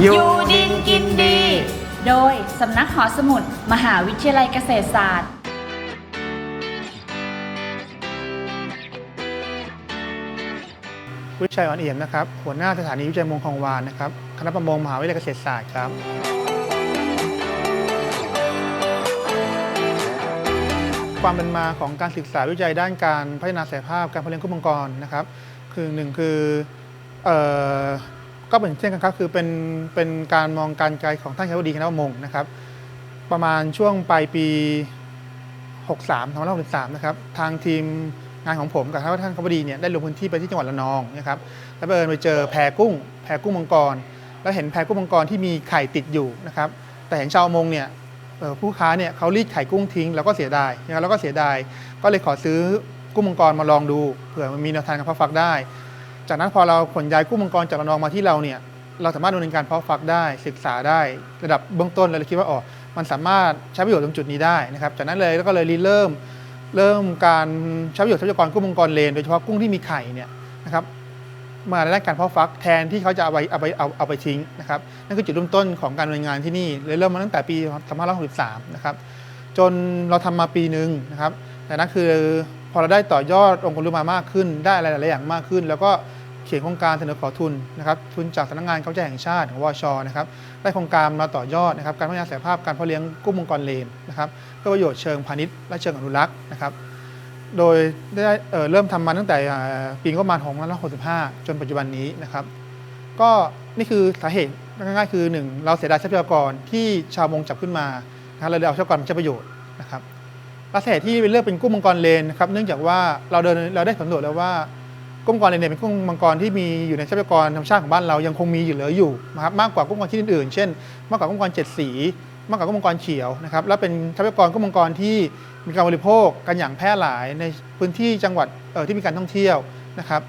อยู่ดินกินดี โดยสำนักหอสมุด มหาวิทยาลัยเกษตรศาสตร์วิชัยอ่อนเอี่ยมนะครับ หัวหน้าสถานีวิจัยมงคลองวานนะครับ คณะประมงมหาวิทยาลัยเกษตรศาสตร์ครับ ความเป็นมาของการศึกษาวิจัยด้านการพัฒนาศักยภาพการเพาะเลี้ยงกุ้งมังกรนะครับ คือหนึ่งคือ ก็เป็นเช่นกันครับคือเป็นเป็นการมองการไกลของท่านคณะบดีคณะประมงนะครับ ประมาณช่วงปลายปี 63 2563 นะครับ ทางทีมงานของผมกับท่านคณะบดีเนี่ยได้ลงพื้นที่ไปที่จังหวัดระนองนะครับแล้วบังเอิญไปเจอแพกุ้ง แพกุ้งมังกร แล้วเห็นแพกุ้งมังกรที่มีไข่ติดอยู่นะครับ แต่เห็นชาวประมงเนี่ยผู้ค้าเนี่ยเขารีดไข่กุ้งทิ้งแล้วก็เสียดายนะครับแล้วก็เสียดายก็เลยขอซื้อกุ้งมังกรมาลองดูเผื่อมันมีแนวทางการเพาะฟักได้ จากนั้นพอเราขนย้ายกุ้งมังกรจากระนองมาที่เราเนี่ยเราสามารถดำเนินการเพาะฟักได้ศึกษาได้ระดับเบื้องต้นเราคิดว่าอ๋อมันสามารถใช้ประโยชน์ตรงจุดนี้ได้นะครับจากนั้นเลยแล้วก็เลยเริ่มเริ่มการใช้ประโยชน์ทรัพยากรกุ้งมังกรเลน โดยเฉพาะกุ้งที่มีไข่เนี่ยนะครับมาในด้านการเพาะฟักแทนที่เขาจะเอาไปเอาไปเอาเอาไปทิ้งนะครับนั่นคือจุดเริ่มต้นของการดำเนินงานที่นี่เลยเริ่มมาตั้งแต่ปี2563นะครับจนเราทำมาปีหนึ่งนะครับแต่นั่นคือพอเราได้ต่อยอดองค์ความรู้มามากขึ้น ได้อะไรหลายอย่างมากขึ้น แล้วก็ เขียนโครงการเสนอขอทุนนะครับทุนจากสำนักงานกาจัยแห่งชาติของวชนะครับได้โครงการมาต่อยอดนะครับการพัฒนาศักยภาพการเพาะเลี้ยงกุ้งมังกรเลนนะครับเพื่อประโยชน์เชิงพาณิชย์และเชิงอนุรักษ์นะครับโดยได้เเริ่มทำมาตั้งแต่อ่าปีงบประมาณของ2565 จนปัจจุบันนี้นะครับก็นี่คือสาเหตุง่ายๆคือ 1 เราเสียดายทรัพยากรที่ชาวมงจับขึ้นมานะครับเราเลยเอาทรัพยากรมาใช้ประโยชน์นะครับและสาเหตุที่เลือกเป็นกุ้งมังกรเลนนะครับเนื่องจากว่าเราเดินเราได้สำรวจแล้วว่า กุ้งกรเนเนี่ยเป็นกุ้งมังกรที่มีอยู่ในทรัพยากรธรรมชาติของบ้านเรายังคงมีอยู่เหลืออยู่นะครับมากกว่ากุ้งกรที่อื่นๆเช่น มากกว่ากุ้งกรเจ็ดสีมากกว่ากุ้งมังกรเขียวนะครับและเป็นทรัพยากรกุ้งมังกรที่มีการบริโภคกันอย่างแพร่หลายในพื้นที่จังหวัดเอ่อที่มีการท่องเที่ยวนะครับ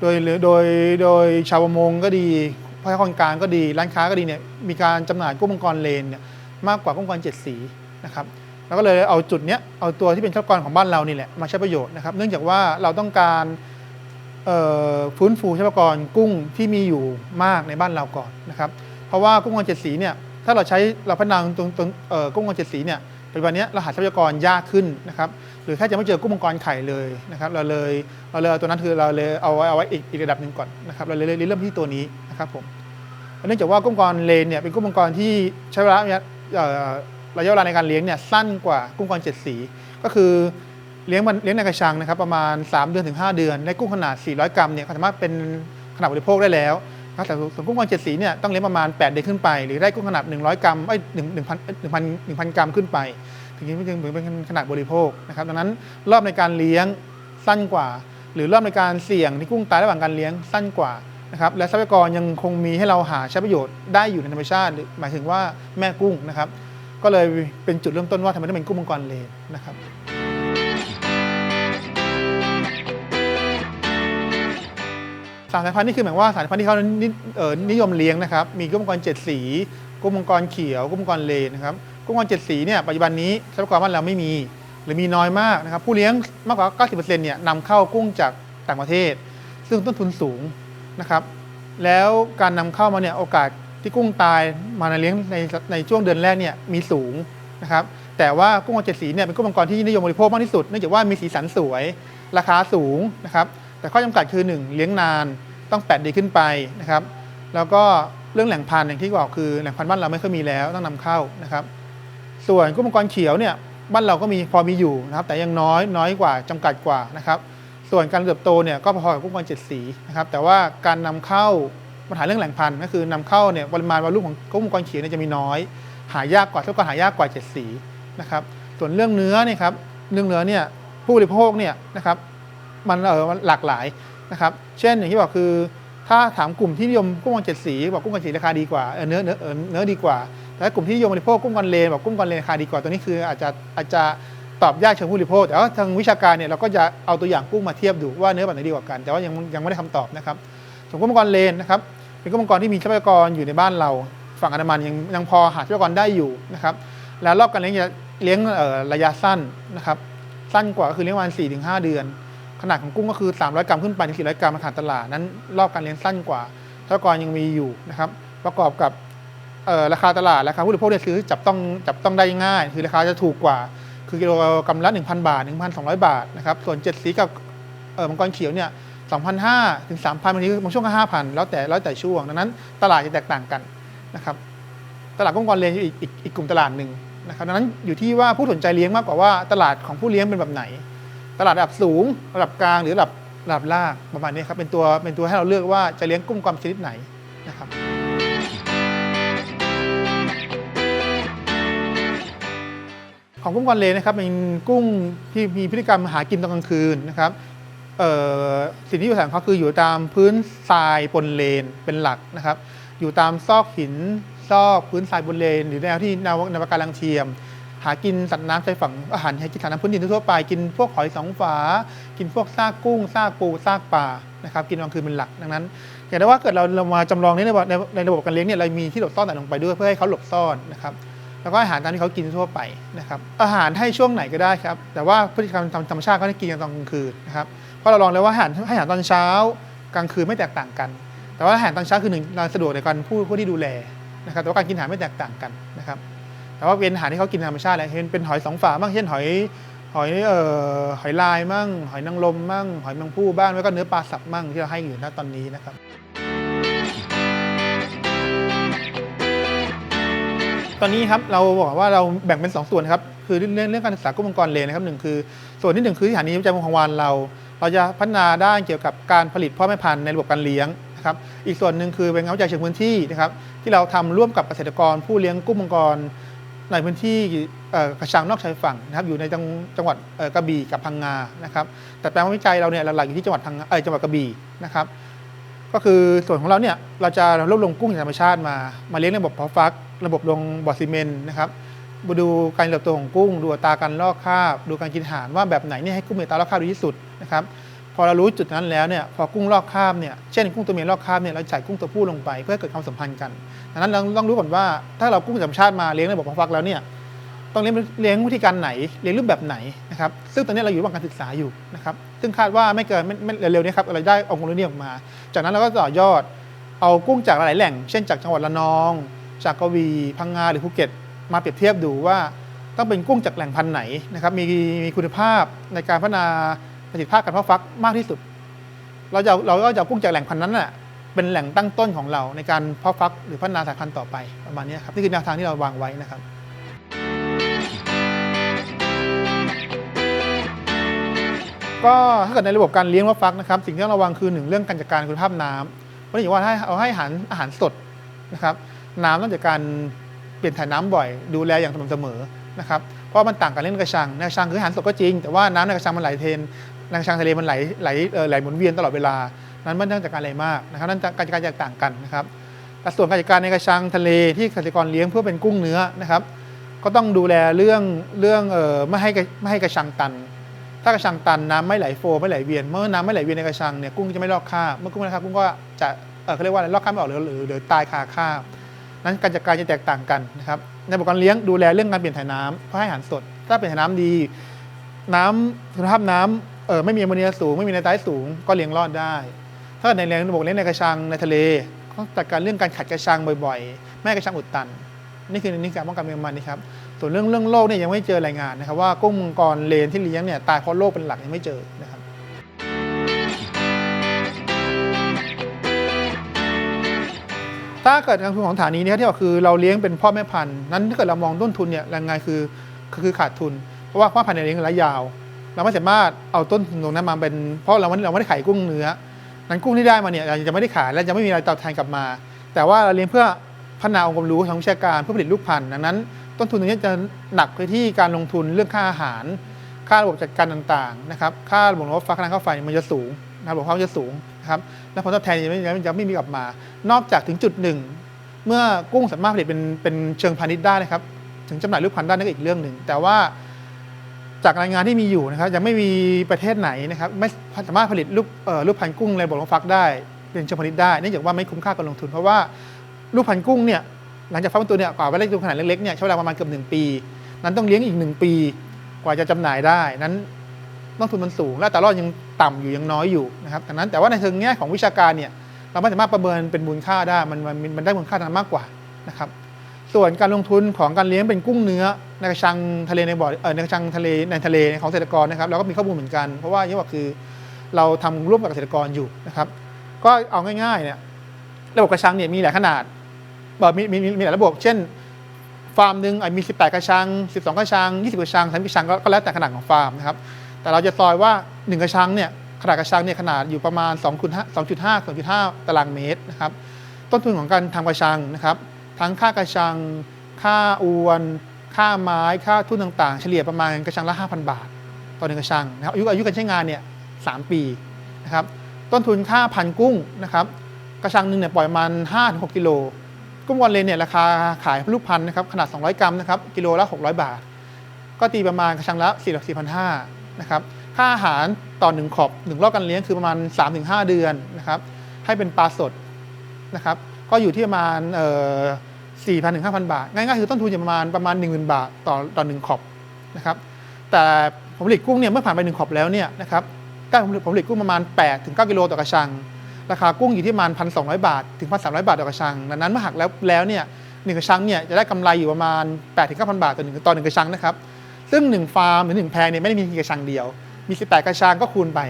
โดยโดยโดยชาวประมงก็ดีพ่อค้าคนกลางก็ดีร้านค้าก็ดีเนี่ยมีการจำหน่ายกุ้งมังกรเลนเนี่ยมากกว่ากุ้งมังกรเจ็ดสีนะครับแล้วก็เลยเอาจุดเนี้ยเอาตัวที่เป็นทรัพยากรของบ้านเรานี่แหละมาใช้ประโยชน์นะครับเนื่องจากว่าเราต้องการ ฟื้นฟูทรัพยากรกุ้งที่มีอยู่มากในบ้านเราก่อนนะครับเพราะว่ากุ้งมังเจ็ดสีเนี่ยถ้าเราใช้เราพัฒนาตรงตรงเออกุ้งมังเจ็ดสีเนี่ยปัจจุบันนี้เราหาทรัพยากรยากขึ้นนะครับหรือแค่จะไม่เจอกุ้งมังกรไข่เลยนะครับเราเลยเราเลยตัวนั้นคือเราเลยเอาไว้เอาไว้อีกอีกระดับหนึ่งก่อนนะครับเราเลยเริ่มที่ตัวนี้นะครับผมเนื่องจากว่ากุ้งมังกรเลนเนี่ยเป็นกุ้งมังกรที่ใช้เวลาระยะเวลาในการเลี้ยงเนี่ยสั้นกว่ากุ้งมังกรเจ็ดสีก็คือ เลี้ยงมันเลี้ยงในกระชังนะครับประมาณ 3 เดือนถึง 5 เดือนในกุ้งขนาด 400 กรัมเนี่ยสามารถเป็นขนาดบริโภคได้แล้วนะครับแต่ส่วนกุ้งมังเจ็ดสีเนี่ยต้องเลี้ยงประมาณ 8 เดือนขึ้นไป หรือได้กุ้งขนาด 100 กรัมไอ้หนึ่งหนึ่งพันหนึ่งพันหนึ่งพันกรัมขึ้นไป ถึงจะถึงเป็นขนาดบริโภคนะครับดังนั้นรอบในการเลี้ยงสั้นกว่า หรือรอบในการเสี่ยงที่กุ้งตายระหว่างการเลี้ยงสั้นกว่านะครับและทรัพยากรยังคงมีให้เราหาใช้ประโยชน์ได้อยู่ในธรรมชาติ หมายถึงว่าแม่กุ้งนะครับ ก็เลยเป็นจุดเริ่มต้นว่าทำไมต้องเป็นกุ้งมังกรเลนนะครับ สายพันธุ์นี่คือหมายว่าสายพันธุ์ที่เขานิเอ่อนิยมเลี้ยงนะครับ มีกุ้งมังกรเจ็ดสี กุ้งมังกรเขียวกุ้งมังกรเลนนะครับ กุ้งมังกรเจ็ดสีเนี่ยปัจจุบันนี้ทรัพยากรบ้านเราไม่มี หรือมีน้อยมากนะครับ ผู้เลี้ยงมากกว่า 90%เนี่ยนำเข้ากุ้งจากต่างประเทศ ซึ่งต้นทุนสูงนะครับ แล้วการนำเข้ามาเนี่ยโอกาสที่กุ้งตายมาในเลี้ยงในในช่วงเดือนแรกเนี่ยมีสูงนะครับ แต่ว่ากุ้งมังกรเจ็ดสีเนี่ยเป็นกุ้งมังกรที่นิยมบริโภคมากที่สุดเนื่องจากว่ามีสีสันสวย ราคาสูงนะครับ แต่ข้อจำกัดคือ 1 เลี้ยงนานต้อง8เดือนขึ้นไปนะครับแล้วก็เรื่องแหล่งพันธุ์อย่างที่บอกคือแหล่งพันธุ์บ้านเราไม่ค่อยมีแล้วต้องนำเข้านะครับ ส่วนกุ้งมังกรเขียวเนี่ยบ้านเราก็มีพอมีอยู่นะครับ แต่ยังน้อยน้อยกว่าจำกัดกว่านะครับ ส่วนการเติบโตเนี่ยก็พอกับกุ้งมังกรเจ็ดสีนะครับ แต่ว่าการนำเข้าปัญหาเรื่องแหล่งพันธุ์ก็คือนำเข้าเนี่ยปริมาณวอลลุ่มของกุ้งมังกรเขียวเนี่ยจะมีน้อย หายากกว่าเท่ากับหายากกว่าเจ็ดสีนะครับ ส่วนเรื่องเนื้อเนี่ยครับเรื่องเนื้อเนี่ยผู้บริโภคเนี่ยนะครับ มันเออมันหลากหลายนะครับเช่นอย่างที่บอกคือถ้าถามกลุ่มที่นิยมกุ้งมังเจ็ดสีบอกกุ้งมังเจ็ดสีราคาดีกว่าเนื้อเนื้อเนื้อดีกว่าแต่ถ้ากลุ่มที่นิยมบริโภคกุ้งมังกรเลนบอกกุ้งมังกรเลนราคาดีกว่าตัวนี้คืออาจจะอาจจะตอบยากเชิงผู้บริโภคแต่ว่าทางวิชาการเนี่ยเราก็จะเอาตัวอย่างกุ้งมาเทียบดูว่าเนื้อแบบไหนดีกว่ากัน แต่ว่ายังยังไม่ได้คำตอบนะครับส่วนกุ้งมังกรเลนนะครับเป็นกุ้งมังกรที่มีทรัพยากรอยู่ในบ้านเรา ฝั่งอันดามันยังยังพอหาทรัพยากรได้อยู่นะครับแล้วรอบการเลี้ยงจะเลี้ยงระยะสั้นนะครับสั้นกว่าก็คือเลี้ยงประมาณ4-5 เดือน ขนาดของกุ้งก็คือ 300 กรัมขึ้นไปถึง400 กรัมมาขายตลาดนั้น รอบการเลี้ยงสั้นกว่าทรัพยากรยังมีอยู่นะครับ ประกอบกับราคาตลาดราคาผู้บริโภคเนี่ยซื้อจับต้องจับต้องได้ง่าย คือราคาจะถูกกว่า คือกิโลกรัมละ 1,000 บาท 1,200 บาทนะครับ ส่วนเจ็ดสีกับเอ่อมังกรเขียวเนี่ย2,500ถึง3,000บางทีบางช่วงก็5,000 แล้วแต่แล้วแต่ช่วงดังนั้น ตลาดจะแตกต่างกันนะครับ ตลาดกุ้งกรเลนอยู่อีกอีกกลุ่มตลาดหนึ่งนะครับดังนั้นอยู่ที่ว่าผู้สนใจเลี้ยงมากกว่าว่าตลาดของผู้เลี้ยงเป็นแบบไหน ตลาดระดับสูง ระดับกลางหรือระดับระดับล่างประมาณนี้ครับเป็นตัวเป็นตัวให้เราเลือกว่าจะเลี้ยงกุ้งมังกรชนิดไหนนะครับของกุ้งกอนเลนนะครับเป็นกุ้งที่มีพฤติกรรมหากินตอนกลางคืนนะครับสิ่งที่อยู่ฐานเขาคืออยู่ตามพื้นทรายบนเลนเป็นหลักนะครับ อยู่ตามซอกหินซอกพื้นทรายบนเลน หรือแนวที่แนวแนวการังเทียม หากินสัตว์น้ำชายฝั่งอาหารให้กินสัตว์น้ำพื้นดินทั่วๆไปกินพวกหอยสองฝา กินพวกซากกุ้งซากปูซากปลานะครับกินกลางคืนเป็นหลักดังนั้นอย่างได้ว่าเกิดเราเรามาจำลองนี้ในระบบในระบบการเลี้ยงเนี่ยเรามีที่หลบซ่อนแต่ลงไปด้วยเพื่อให้เขาหลบซ่อนนะครับแล้วก็อาหารตามที่เขากินทั่วไปนะครับอาหารให้ช่วงไหนก็ได้ครับแต่ว่าพฤติกรรมตามธรรมชาติก็ให้กินกันตอนกลางคืนนะครับเพราะเราลองแล้วว่าอาหารให้อาหารตอนเช้ากลางคืนไม่แตกต่างกัน แต่ว่าอาหารตอนเช้าคือหนึ่งเราสะดวกในการผู้ผู้ที่ดูแลนะครับแต่ว่าการกินอาหารไม่แตกต่างกันนะครับ แต่ว่าเป็นอาหารที่เขากินธรรมชาติแหละเห็นเป็นหอยสองฝาบ้างเช่นหอยหอยเอ่อหอยลายมั่งหอยนางรมมั่งหอยแมงผู้บ้างแล้วก็เนื้อปลาสับมั่งที่เราให้อยู่ณตอนนี้นะครับตอนนี้ครับเราบอกว่าเราแบ่งเป็น 2 ส่วนครับคือเรื่องเรื่องการศึกษากุ้งมังกรเลนนะครับหนึ่งคือส่วนที่หนึ่งคือสถานีวิจัยของวานเรา เราจะพัฒนาด้านเกี่ยวกับการผลิตพ่อแม่พันธุ์ในระบบการเลี้ยงนะครับอีกส่วนหนึ่งคือเป็นงานวิจัยเชิงพื้นที่นะครับที่เราทำร่วมกับเกษตรกรผู้เลี้ยงกุ้งมังกร ในพื้นที่กระชังนอกชายฝั่งนะครับอยู่ในจังจงหวัดกระบี่กับพังงานะครับแต่แปลงวิจัยเราเนี่ยหลักๆอยู่ที่จังหวัดพังงาจังหวัดกระบี่นะครับก็คือส่วนของเราเนี่ยเราจะรวบรวมกุ้งจากธรรมชาติมามาเลี้ยงในระบบเพาะฟัก ระบบลงบ่อซีเมนต์นะครับมาดูการเติบโตของกุ้ง ดูอัตราการลอกคราบ ดูการกินอาหารว่าแบบไหนเนี่ยให้กุ้งมีอัตราลอกคราบดีที่สุดนะครับพอเรารู้จุดนั้นแล้วเนี่ยพอกุ้งลอกคราบเนี่ยเช่นกุ้งตัวเมียลอกคราบเนี่ยเราใส่กุ้งตัวผู้ลงไป เพื่อเกิดความสัมพันธ์กัน ดังนั้นเราต้องรู้ก่อนว่าถ้าเรากุ้งจากธรรมชาติมาเลี้ยงในระบบเพาะฟักแล้วเนี่ยต้องเลี้ยงเลี้ยงวิธีการไหนเลี้ยงรูปแบบไหนนะครับซึ่งตอนนี้เราอยู่ระหว่างการศึกษาอยู่นะครับซึ่งคาดว่าไม่เกินไม่ไมเร็วๆนี้ครับเราได้องค์ความรู้นี้ออกมา จากนั้นเราก็ต่อยอดเอากุ้งจากหลายแหล่ง เช่นจากจังหวัดระนอง จากกระบี่พังงาหรือภูเก็ต มาเปรียบเทียบดูว่าต้องเป็นกุ้งจากแหล่งพันธุ์ไหนนะครับมีมีคุณภาพในการพัฒนาประสิทธิภาพการเพาะฟักมากที่สุด เราจะเราก็จะกุ้งจากแหล่งพันธุ์นั้นแหละ เป็นแหล่งตั้งต้นของเราในการเพาะฟักหรือพัฒนาสายพันธุ์ต่อไปประมาณนี้ครับนี่คือแนวทางที่เราวางไว้นะครับก็ถ้าเกิดในระบบการเลี้ยงว่าฟักนะครับ สิ่งที่ต้องระวังคือหนึ่งเรื่องการจัดการคุณภาพน้ำเพราะอย่างว่าให้เอาให้อาหารอาหารสดนะครับ น้ำต้องจากการเปลี่ยนถ่ายน้ำบ่อย ดูแลอย่างสม่ำเสมอนะครับเพราะมันต่างกันเรื่องในกระชังในกระชังคืออาหารสดก็จริง แต่ว่าน้ำในกระชังมันไหลเทนในกระชังทะเลมันไหลไหลเอ่อไหลหมุนเวียนตลอดเวลา นั้นมันต้องจัดการอะไรมากนะครับนั่นการจัดการแตกต่างกันนะครับแต่ส่วนการจัดการในกระชังทะเลที่เกษตรกรเลี้ยงเพื่อเป็นกุ้งเนื้อนะครับ ก็ต้องดูแลเรื่องเรื่องเอ่อไม่ให้ไม่ให้กระชังตัน ถ้ากระชังตันน้ำไม่ไหลโฟไม่ไหลเวียน เมื่อน้ำไม่ไหลเวียนในกระชังเนี่ยกุ้งจะไม่ลอกคราบเมื่อกุ้งไม่ลอกคราบกุ้งก็จะเออเขาเรียกว่าอะไรลอกคราบไม่ออกหรือหรือหรือตายคาคราบนั้นการจัดการจะแตกต่างกันนะครับในบบการเลี้ยงดูแลเรื่องการเปลี่ยนถ่ายน้ำเพื่อให้อาหารสด ถ้าเปลี่ยนถ่ายน้ำดี น้ำคุณภาพน้ำเออไม่มีแอมโมเนียสูง ไม่มีไนไตรท์สูงก็เลี้ยงรอดได้ ถ้าในเลี้ยงระบบเลี้ยงในกระชังในทะเลก็จัดการเรื่องการขัดกระชังบ่อยๆไม่กระชังอุดตัน นี่คือนี่การป้องกันเมงมันนะครับส่วนเรื่องเรื่องโรคเนี่ยยังไม่เจอรายงานนะครับว่ากุ้งมังกรเลนที่เลี้ยงเนี่ยตายเพราะโรคเป็นหลักยังไม่เจอนะครับถ้าเกิดการลงทุนของฐานีเนี่ยที่บอกคือเราเลี้ยงเป็นพ่อแม่พันธุ์นั้นถ้าเกิดเรามองต้นทุนเนี่ยแรงงานคือคือขาดทุน เพราะว่าพ่อพันธุ์เนี่ยเลี้ยงระยะยาว เราไม่สามารถเอาต้นทุนตรงนั้นมาเป็นเพราะเราไม่เราไม่ได้ขายกุ้งเนื้อ นั้นกุ้งที่ได้มาเนี่ยเราจะไม่ได้ขายและจะไม่มีรายตอบแทนกลับมา แต่ว่าเราเลี้ยงเพื่อพัฒนาองค์ความรู้ทางวิชาการเพื่อผลิตลูกพันธุ์ดังนั้น ต้นทุนตรงนี้จะหนักไปที่การลงทุนเรื่องค่าอาหาร ค่าระบบจัดการต่างๆนะครับค่าระบบรถไฟค่าน้ำค่าไฟมันจะสูงนะครับระบบค่ามจะสูงนะครับและผลตอบแทนจะไม่จะไม่มีกลับมา นอกจากถึงจุดหนึ่งเมื่อกุ้งสามารถผลิตเป็นเป็นเชิงพาณิชย์ได้นะครับ ถึงจำหน่ายลูกพันธุ์ได้นั่นก็อีกเรื่องหนึ่งแต่ว่า จากรายงานที่มีอยู่นะครับยังไม่มีประเทศไหนนะครับไม่สามารถผลิตลูกลูกพันธุ์กุ้งในบ่อลงฟักได้เป็นเชิงพาณิชย์ได้เนื่องจากว่าไม่คุ้มค่าการลงทุน เพราะว่าลูกพันธุ์กุ้งเนี่ยหลังจากฟักเป็นตัวเนี่ยกว่าไว้ได้ตัวขนาดเล็กๆเนี่ยใช้เวลาประมาณเกือบหนึ่งปี นั้นต้องเลี้ยงอีกหนึ่งปี กว่าจะจำหน่ายได้นั้นต้นทุนมันสูง และแต่รอดยังต่ำอยู่ยังน้อยอยู่นะครับดังนั้นแต่ว่าในเชิงแง่ของวิชาการเนี่ยเราไม่สามารถประเมินเป็นมูลค่าได้มันมันมันได้มูลค่าทางมากกว่านะครับ ส่วนการลงทุนของการเลี้ยงเป็นกุ้งเนื้อในกระชังทะเลในบ่อเออในกระชังทะเลในทะเลของเกษตรกรนะครับเราก็มีข้อมูลเหมือนกัน เพราะว่าอย่างที่บอกคือเราทำร่วมกับเกษตรกรอยู่นะครับ ก็เอาง่ายๆเนี่ยระบบกระชังเนี่ยมีหลายขนาดแบบมีมีมีมีหลายระบบ เช่น ฟาร์มหนึ่งอาจมี 18 กระชัง 12 กระชัง 20 กระชัง30กระชังก็แล้วแต่ขนาดของฟาร์มนะครับแต่เราจะซอยว่า 1 กระชังเนี่ยขนาดกระชังเนี่ยขนาดอยู่ประมาณ2คูณ5 2.5 2.5 ตารางเมตรนะครับต้นทุนของการทำกระชังนะครับ ทั้งค่ากระชัง ค่าอวน ค่าไม้ ค่าทุนต่างๆ เฉลี่ยประมาณกระชังละ 5,000 บาท ต่อหนึ่งกระชังนะครับอายุอายุการใช้งานเนี่ย3ปีนะครับ ต้นทุนค่าพันกุ้งนะครับ กระชังหนึ่งเนี่ยปล่อยประมาณ5-6กิโล กุ้งวอลเลนเนี่ยราคาขายลูกพันนะครับขนาด 200 กรัมนะครับกิโลละ 600 บาท ก็ตีประมาณกระชังละ4 4,500นะครับ ค่าอาหารต่อ1ขอบ1รอบการเลี้ยงคือประมาณ 3-5 เดือนนะครับ ให้เป็นปลาสดนะครับ ก็อยู่ที่ประมาณเอ่อ 4,000ถึง5,000 บาท ง่ายๆคือต้นทุนอยู่ประมาณประมาณ 10,000 บาทต่อต่อ1ขอบนะครับแต่ผลผลิตกุ้งเนี่ยเมื่อผ่านไป1ขอบแล้วเนี่ยนะครับได้ผลผลิตผลผลิตกุ้งประมาณ8ถึง9กิโลต่อกระชัง ราคากุ้งอยู่ที่ประมาณ 1,200 บาท ถึง 1,300 บาทต่อกระชังดังนั้นเมื่อหักแล้วแล้วเนี่ยหนึ่งกระชังเนี่ยจะได้กำไรอยู่ประมาณ8ถึง9,000 บาทต่อหนึ่งต่อหนึ่งกระชังนะครับซึ่ง1ฟาร์มหรือ1แพรเนี่ยไม่ได้มีกระชังเดียว มี 18 กระชังก็คูณไป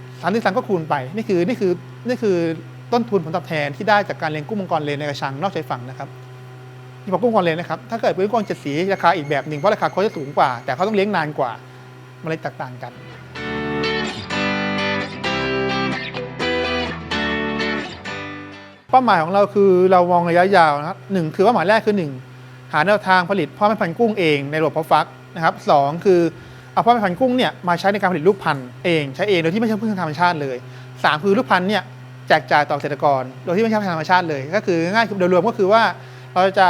33ก็คูณไปนี่คือนี่คือนี่คือต้นทุนผลตอบแทนที่ได้จากการเลี้ยงกุ้งมังกรเลนในกระชังนอกชายฝั่งนะครับ ที่บอกกุ้งมังกรเลนนะครับ ถ้าเกิดเป็นกุ้งมังเจ็ดสีราคาอีกแบบหนึ่งเพราะราคาเขาจะสูงกว่า แต่เขาต้องเลี้ยงนานกว่ามันเลยแตกต่างกันเป้าหมายของเราคือเรามองระยะยาวนะครับหนึ่งคือเป้าหมายแรกคือหนึ่งหาแนวทางผลิตพ่อแม่พันธุ์กุ้งเองในระบบเพาะฟักนะครับสองคือเอาพ่อแม่พันธุ์กุ้งเนี่ยมาใช้ในการผลิตลูกพันธุ์เองใช้เองโดยที่ไม่ใช่พึ่งธรรมชาติเลยสามคือลูกพันธุ์เนี่ยแจกจ่ายต่อเกษตรกร โดยที่ไม่ใช่ธรรมชาติเลย ก็คือง่ายๆโดยรวมก็คือว่าเราจะ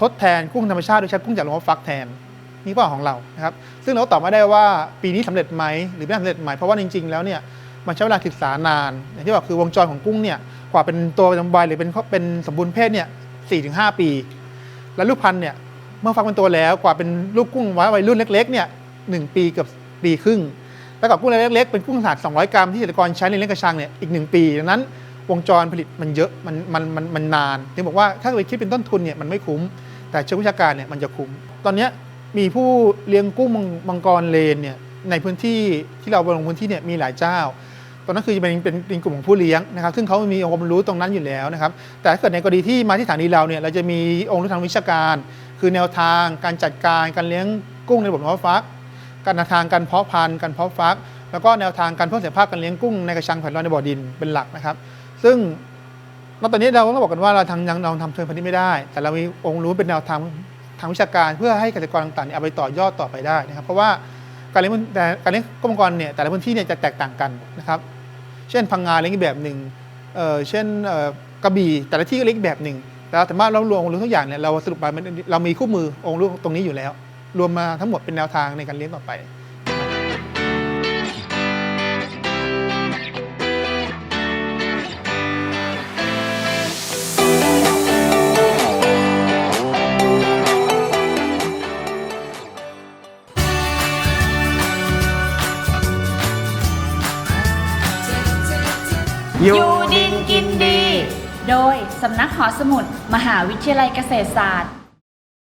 ทดแทนกุ้งธรรมชาติโดยใช้กุ้งจากโรงเพาะฟักแทนนี่เป้าหมายของเรานะครับซึ่งเราตอบไม่ได้ว่าปีนี้สำเร็จไหมหรือไม่สำเร็จไหมเพราะว่าจริง ๆ แล้วเนี่ยมันใช้เวลาศึกษานาน อย่างที่บอกคือวงจรของกุ้งเนี่ยกว่าเป็นตัวประจำวัยหรือเป็นเป็นสมบูรณ์เพศเนี่ยสี่ถึงห้าปี แล้วลูกพันธุ์เนี่ยเมื่อฟักเป็นตัวแล้วกว่าเป็นลูกกุ้งไว้วัยรุ่นเล็กๆเนี่ยหนึ่งปีเกับปีครึ่งแล้วกับกุ้งเล็กๆเป็นกุ้งขนาด200 กรัมที่เกษตรกรใช้ในเลี้ยงกระชังเนี่ยอีกหนึ่งปี ดังนั้น วงจรผลิตมันเยอะมันมันมันมันนานถึงบอกว่าถ้าไปคิดเป็นต้นทุนเนี่ยมันไม่คุ้ม แต่เชิงวิชาการเนี่ยมันจะคุ้ม ตอนนี้มีผู้เลี้ยงกุ้งมังกรเลนเนี่ยในพื้นที่ที่เราลงพื้นที่เนี่ยมีหลายเจ้า ตอนนั้นคือจะเป็นเป็นกลุ่มของผู้เลี้ยงนะครับ ซึ่งเขามีองค์ความรู้ตรงนั้นอยู่แล้วนะครับ แต่ถ้าเกิดในกรณีที่มาที่สถานีเราเนี่ยเราจะมีองค์รู้ทางวิชาการ คือแนวทางการจัดการการเลี้ยงกุ้งในระบบเพาะฟัก การทางการเพาะพันธุ์การเพาะฟัก แล้วก็แนวทางการเพิ่มศักยภาพการเลี้ยงกุ้งในกระชังแผ่นลอยในบ่อดินเป็นหลักนะครับ ซึ่งณตอนนี้เราต้องบอกกันว่าเราทำยังเราทำเชิงพาณิชย์ไม่ได้ แต่เรามีองค์รู้เป็นแนวทางทางวิชาการเพื่อให้เกษตรกรต่างๆเนี่ยเอาไปต่อยอดต่อไปได้นะครับ เพราะว่าการเลี้ยงแต่การเลี้ยงกุ้งมังกรเนี่ยแต่ละพื้นที่เนี่ยจะแตกต่างกันนะครับ เช่นพังงาเลี้ยงอีกแบบหนึ่งเอ่อเช่นเอ่อกระบี่แต่ละที่ก็เลี้ยงอีกแบบหนึ่งแต่เราสามาเรารวมองค์รู้ทุกอย่างเนี่ยเราสรุปมาเรามีคู่มือองค์รู้ตรงนี้อยู่แล้ว รวมมาทั้งหมดเป็นแนวทางในการเลี้ยงต่อไป อยู่ดินกินดี โดยสำนักหอสมุด มหาวิทยาลัยเกษตรศาสตร์